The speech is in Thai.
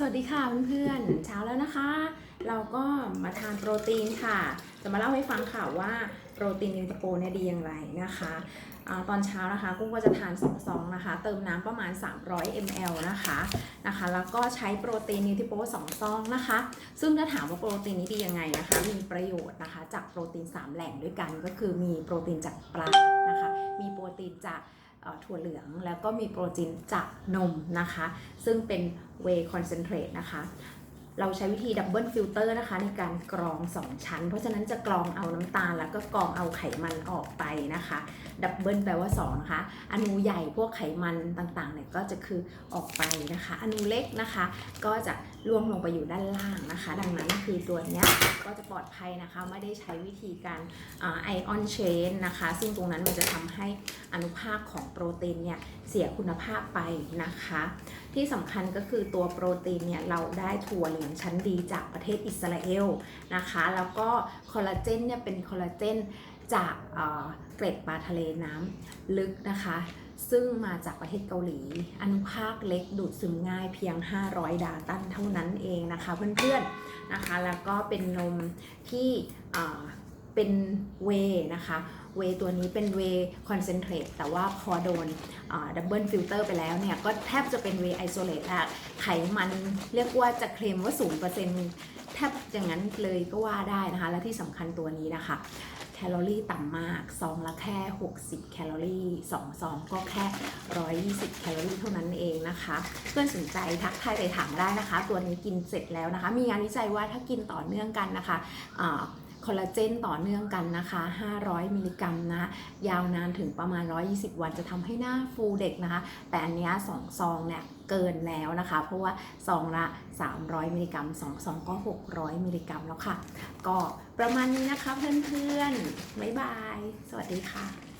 สวัสดีค่ะเพื่อนๆเช้าแล้วนะคะ เราก็มาทานโปรตีนค่ะ จะมาเล่าให้ฟังค่ะว่าโปรตีนนิวทริโปเนี่ยดีอย่างไรนะคะอตอนเช้านะคะกุ้งก็จะทาน2ซองนะคะ เติมน้ำประมาณ 300 ml นะคะนะคะ แล้วก็ใช้โปรตีนนิวทริโป2ซองนะคะ ซึ่งถ้าถามว่าโปรตีนนี้ดียังไงนะคะ มีประโยชน์นะคะจากโปรตีน 3 แหล่งด้วยกันก็คือมีโปรตีนจากปลานะคะ มีโปรตีนจาก ถั่วเหลืองแล้วก็มีโปรตีนจากนมนะคะ ซึ่งเป็น whey concentrate นะคะเราใช้วิธีดับเบิลฟิลเตอร์นะคะ ในการกรอง 2 ชั้น เพราะฉะนั้นจะกรองเอาน้ำตาลแล้วก็กรองเอาไขมันออกไปนะคะดับเบิลแปลว่า2นะคะอนูใหญ่พวกไขมันต่างๆเนี่ยก็จะคือออกไปนะคะ อนูเล็กนะคะ ก็จะล่วงลงไปอยู่ด้านล่างนะคะ ดังนั้นคือตัวเนี้ยก็จะปลอดภัยนะคะไม่ได้ใช้วิธีการไอออนเชนนะคะ ซึ่งตรงนั้นมันจะทำให้อนุภาคของโปรตีนเนี่ยเสียคุณภาพไปนะคะ ที่สำคัญก็คือตัวโปรตีนเนี่ยเราได้ถั่วเหลืองชั้นดีจากประเทศอิสราเอลนะคะ แล้วก็คอลลาเจนเนี่ยเป็นคอลลาเจน จากเอ่อเกล็ดปลาทะเลน้ำลึกนะคะ ซึ่งมาจากประเทศเกาหลี อนุภาคเล็กดูดซึมง่ายเพียง 500 ดาตันเท่านั้นเองนะคะเพื่อนๆนะคะ แล้วก็เป็นนมที่เเป็นเวนะคะ เวตัวนี้เป็นเวคอนเซนเทรตแต่ว่าพอโดนดับเบิลฟิลเตอร์ไปแล้วเนี่ย ก็แทบจะเป็นเวไอโซเลตแล้วไขมันเรียกว่าจะเคลมว่า0%แทบอย่างนั้นเลยก็ว่าได้นะคะ และที่สำคัญตัวนี้นะคะ แคลอรี่ต่ำมากซองละแค่ 60 แคลอรี่2ซองก็แค่ 120 แคลอรี่เท่านั้นเองนะคะ เพื่อนสนใจทักทายไปถามได้นะคะ ตัวนี้กินเสร็จแล้วนะคะ มีงานวิจัยว่าถ้ากินต่อเนื่องกันนะคะ คอลลาเจนต่อเนื่องกันนะคะ 500 มิลลิกรัมนะ ยาวนานถึงประมาณ 120 วันจะทำให้หน้าฟูเด็กนะคะ แต่อันนี้ย2ซองเนี่ยเกินแล้วนะคะ เพราะว่าซองละ 300 มิลลิกรัม2ซองก็ 600 มิลลิกรัมแล้วค่ะ ก็ประมาณนี้นะคะเพื่อนๆ บ๊ายบาย สวัสดีค่ะ